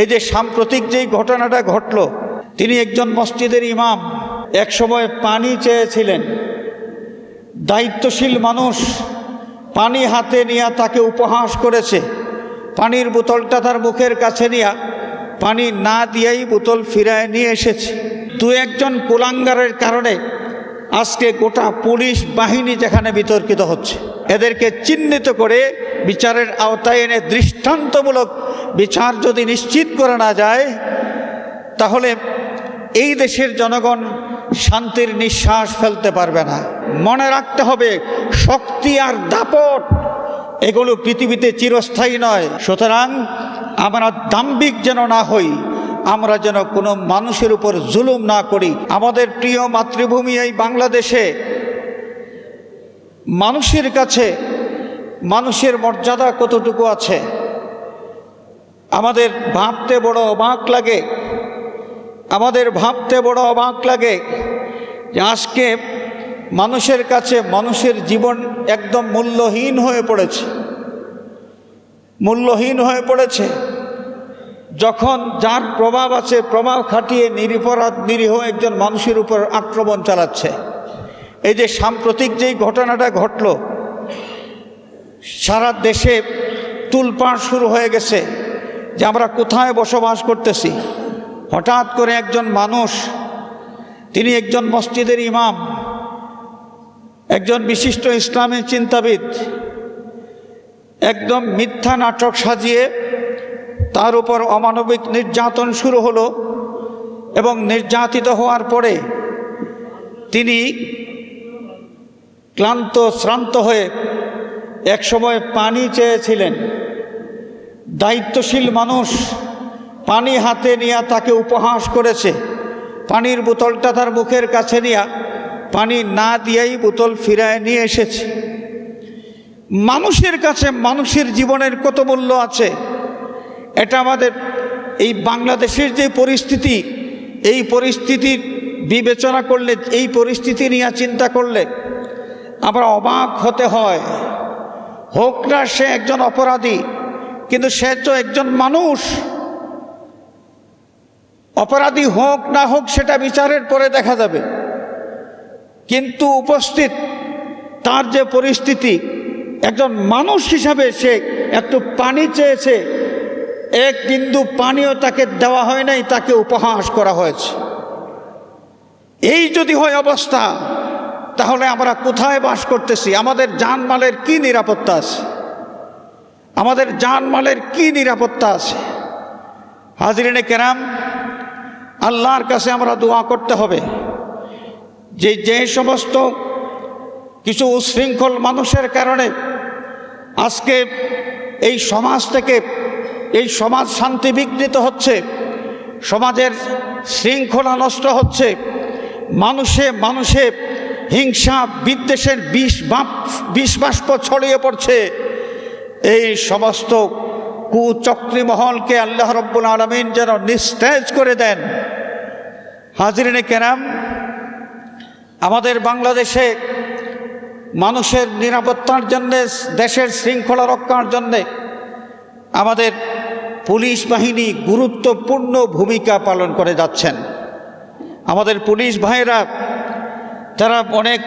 এই যে সাম্প্রতিক যেই ঘটনাটা ঘটল, তিনি একজন মসজিদের ইমাম, একসময় পানি চেয়েছিলেন। দায়িত্বশীল মানুষ পানি হাতে নিয়ে তাকে উপহাস করেছে। পানির বোতলটা তার মুখের কাছে নিয়ে, পানি না দিয়েই বোতল ফিরায় নিয়ে এসেছে। দু একজন কুলাঙ্গারের কারণে আজকে গোটা পুলিশ বাহিনী যেখানে বিতর্কিত হচ্ছে, এদেরকে চিহ্নিত করে বিচারের আওতায় এনে দৃষ্টান্তমূলক বিচার যদি নিশ্চিত করে না যায়, তাহলে এই দেশের জনগণ শান্তির নিঃশ্বাস ফেলতে পারবে না। মনে রাখতে হবে, শক্তি আর দাপট, এগুলো পৃথিবীতে চিরস্থায়ী নয়। সুতরাং আমরা দাম্ভিক যেন না হই, আমরা যেন কোনো মানুষের উপর জুলুম না করি। আমাদের প্রিয় মাতৃভূমি এই বাংলাদেশে, মানুষের কাছে, মানুষের মর্যাদা কতটুকু আছে? আমাদের ভাবতে বড় অবাক লাগে। আমাদের ভাবতে বড় অবাক লাগে যে আজকে মানুষের কাছে মানুষের জীবন একদম মূল্যহীন হয়ে পড়েছে। মূল্যহীন হয়ে পড়েছে। যখন যার প্রভাব আছে, প্রভাব খাটিয়ে নিরপরাধ, নিরীহ একজন মানুষের উপর আক্রমণ চালাচ্ছে। এই যে সাম্প্রতিক যেই ঘটনাটা ঘটল, সারা দেশে তুলপাড় শুরু হয়ে গেছে। যে আমরা কোথায় বসবাস করতেছি। হঠাৎ করে একজন মানুষ, তিনি একজন মসজিদের ইমাম, একজন বিশিষ্ট ইসলামী চিন্তাবিদ, একদম মিথ্যা নাটক সাজিয়ে তার উপর অমানবিক নির্যাতন শুরু হলো এবং নির্যাতিত হওয়ার পরে তিনি ক্লান্ত, শ্রান্ত হয়ে একসময় পানি চেয়েছিলেন। দায়িত্বশীল মানুষ পানি হাতে নিয়ে তাকে উপহাস করেছে। পানির বোতলটা তার মুখের কাছে নিয়ে পানি না দিয়েই বোতল ফিরায় নিয়ে এসেছে। মানুষের কাছে মানুষের জীবনের কত মূল্য আছে? এটা আমাদের এই বাংলাদেশের যে পরিস্থিতি, এই পরিস্থিতির বিবেচনা করলে, এই পরিস্থিতি নিয়ে চিন্তা করলে আমরা অবাক হতে হয়। হোক না সে একজন অপরাধী কিন্তু সে তো একজন মানুষ। অপরাধী হোক না হোক সেটা বিচারের পরে দেখা যাবে। কিন্তু উপস্থিত তার যে পরিস্থিতি, একজন মানুষ হিসাবে সে একটু পানি চেয়েছে। এক বিন্দু পানিও তাকে দেওয়া হয় নাই, তাকে উপহাস করা হয়েছে। এই যদি হয় অবস্থা, তাহলে আমরা কোথায় বাস করতেছি? আমাদের জানমালের কি নিরাপত্তা আছে? আমাদের জানমালের কি নিরাপত্তা আছে? হাজরিনে কেরাম, আল্লাহর কাছে আমরা দোয়া করতে হবে। যে যে সমস্ত কিছু উশৃঙ্খল মানুষের কারণে আজকে এই সমাজ থেকে, এই সমাজ শান্তি বিঘ্নিত হচ্ছে, সমাজের শৃঙ্খলা নষ্ট হচ্ছে, মানুষে মানুষে হিংসা বিদ্বেষের বিষ বাপ, বিষ বাষ্প ছড়িয়ে পড়ছে। এই সমস্ত কুচক্রী মহলকে আল্লাহ রব্বুল আলমিন যেন নিস্তেজ করে দেন। হাজরিনে কেরাম, আমাদের বাংলাদেশে মানুষের নিরাপত্তার জন্যে, দেশের শৃঙ্খলা রক্ষার জন্যে আমাদের পুলিশ বাহিনী গুরুত্বপূর্ণ ভূমিকা পালন করে যাচ্ছেন। আমাদের পুলিশ ভাইয়েরা তারা অনেক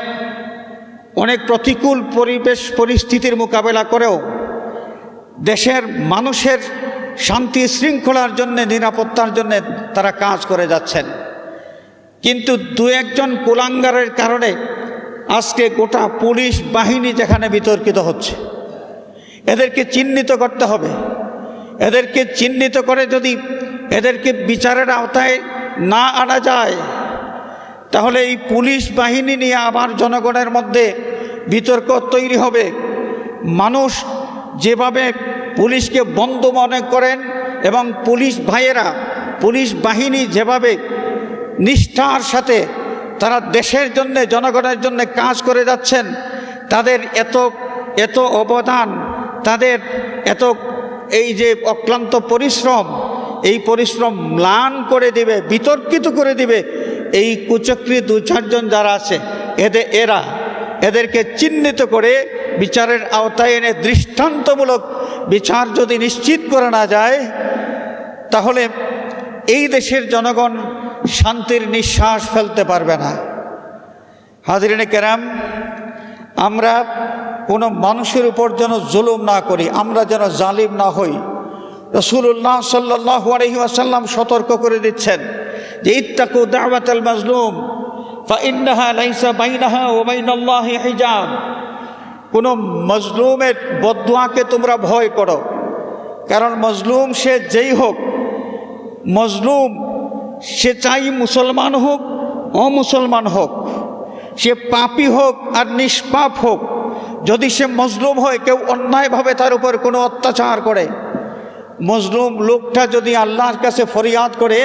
অনেক প্রতিকূল পরিবেশ পরিস্থিতির মোকাবেলা করেও দেশের মানুষের শান্তি শৃঙ্খলার জন্য, নিরাপত্তার জন্য তারা কাজ করে যাচ্ছেন। কিন্তু দু একজন কুলাঙ্গারের কারণে আজকে গোটা পুলিশ বাহিনী যেখানে বিতর্কিত হচ্ছে, এদেরকে চিহ্নিত করতে হবে। এদেরকে চিহ্নিত করে যদি এদেরকে বিচারের আওতায় না আনা যায়, তাহলে এই পুলিশ বাহিনী নিয়ে আবার জনগণের মধ্যে বিতর্ক তৈরি হবে। মানুষ যেভাবে পুলিশকে বন্ধু মনে করেন এবং পুলিশ ভাইয়েরা, পুলিশ বাহিনী যেভাবে নিষ্ঠার সাথে তারা দেশের জন্য, জনগণের জন্য কাজ করে যাচ্ছেন, তাদের এত এত অবদান, তাদের এত এই যে অক্লান্ত পরিশ্রম, এই পরিশ্রম ম্লান করে দিবে, বিতর্কিত করে দিবে, এই কুচক্রী দু চারজন যারা আছে এদের এরা এদেরকে চিহ্নিত করে বিচারের আওতায় এনে দৃষ্টান্তমূলক বিচার যদি নিশ্চিত করে না যায়, তাহলে এই দেশের জনগণ শান্তির নিঃশ্বাস ফেলতে পারবে না। হাজরিনে কেরাম, আমরা কোনো মানুষের উপর যেন জুলুম না করি, আমরা যেন জালিম না হই। রসুল্লাহ সাল্লাহ আলহি আসাল্লাম সতর্ক করে দিচ্ছেন যে, ইত্তাকু দাওয়াত মাজলুম, ফাইন্নাহা লাইসা বাইনাহা ও বাইনাল্লাহি হিজাব। কোনো মজলুমের বদুয়াকে তোমরা ভয় করো। কারণ মজলুম সে যেই হোক, মজলুম সে চাই মুসলমান হোক, অমুসলমান হোক, সে পাপি হোক আর নিষ্পাপ হোক। যদি সে মজলুম হয়, কেউ অন্যায়ভাবে তার উপর কোনো অত্যাচার করে। মজলুম লোকটা যদি আল্লাহর কাছে ফরিয়াদ করে,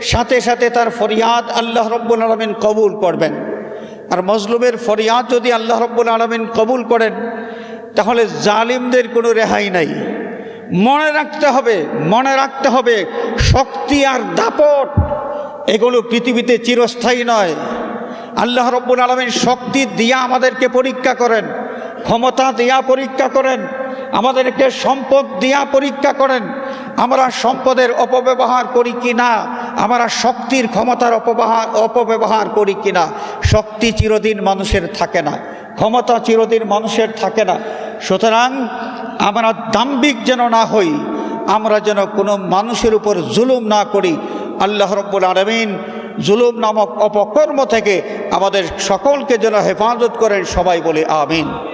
সাথে সাথে তার ফরিয়াদ আল্লাহ রব্বুল আলমিন কবুল করবেন। আর মজলুমের ফরিয়াদ যদি আল্লাহ রব্বুল আলমিন কবুল করেন, তাহলে জালিমদের কোনো রেহাই নাই। মনে রাখতে হবে, মনে রাখতে হবে, শক্তি আর দাপট এগুলো পৃথিবীতে চিরস্থায়ী নয়। আল্লাহ রব্বুল আলমিন শক্তি দিয়া আমাদেরকে পরীক্ষা করেন, ক্ষমতা দিয়া পরীক্ষা করেন, আমাদেরকে সম্পদ দিয়া পরীক্ষা করেন আমরা সম্পদের অপব্যবহার করি কি না? আমরা শক্তির ক্ষমতার অপব্যবহার অপব্যবহার করি কি না? শক্তি চিরদিন মানুষের থাকে না। ক্ষমতা চিরদিন মানুষের থাকে না। সুতরাং আমরা দাম্বিক যেন না হই, আমরা যেন কোনো মানুষের উপর জুলুম না করি। আল্লাহ রব্বুল আলমিন জুলুম নামক অপকর্ম থেকে আমাদের সকলকে যেন হেফাজত করেন সবাই বলে আমিন।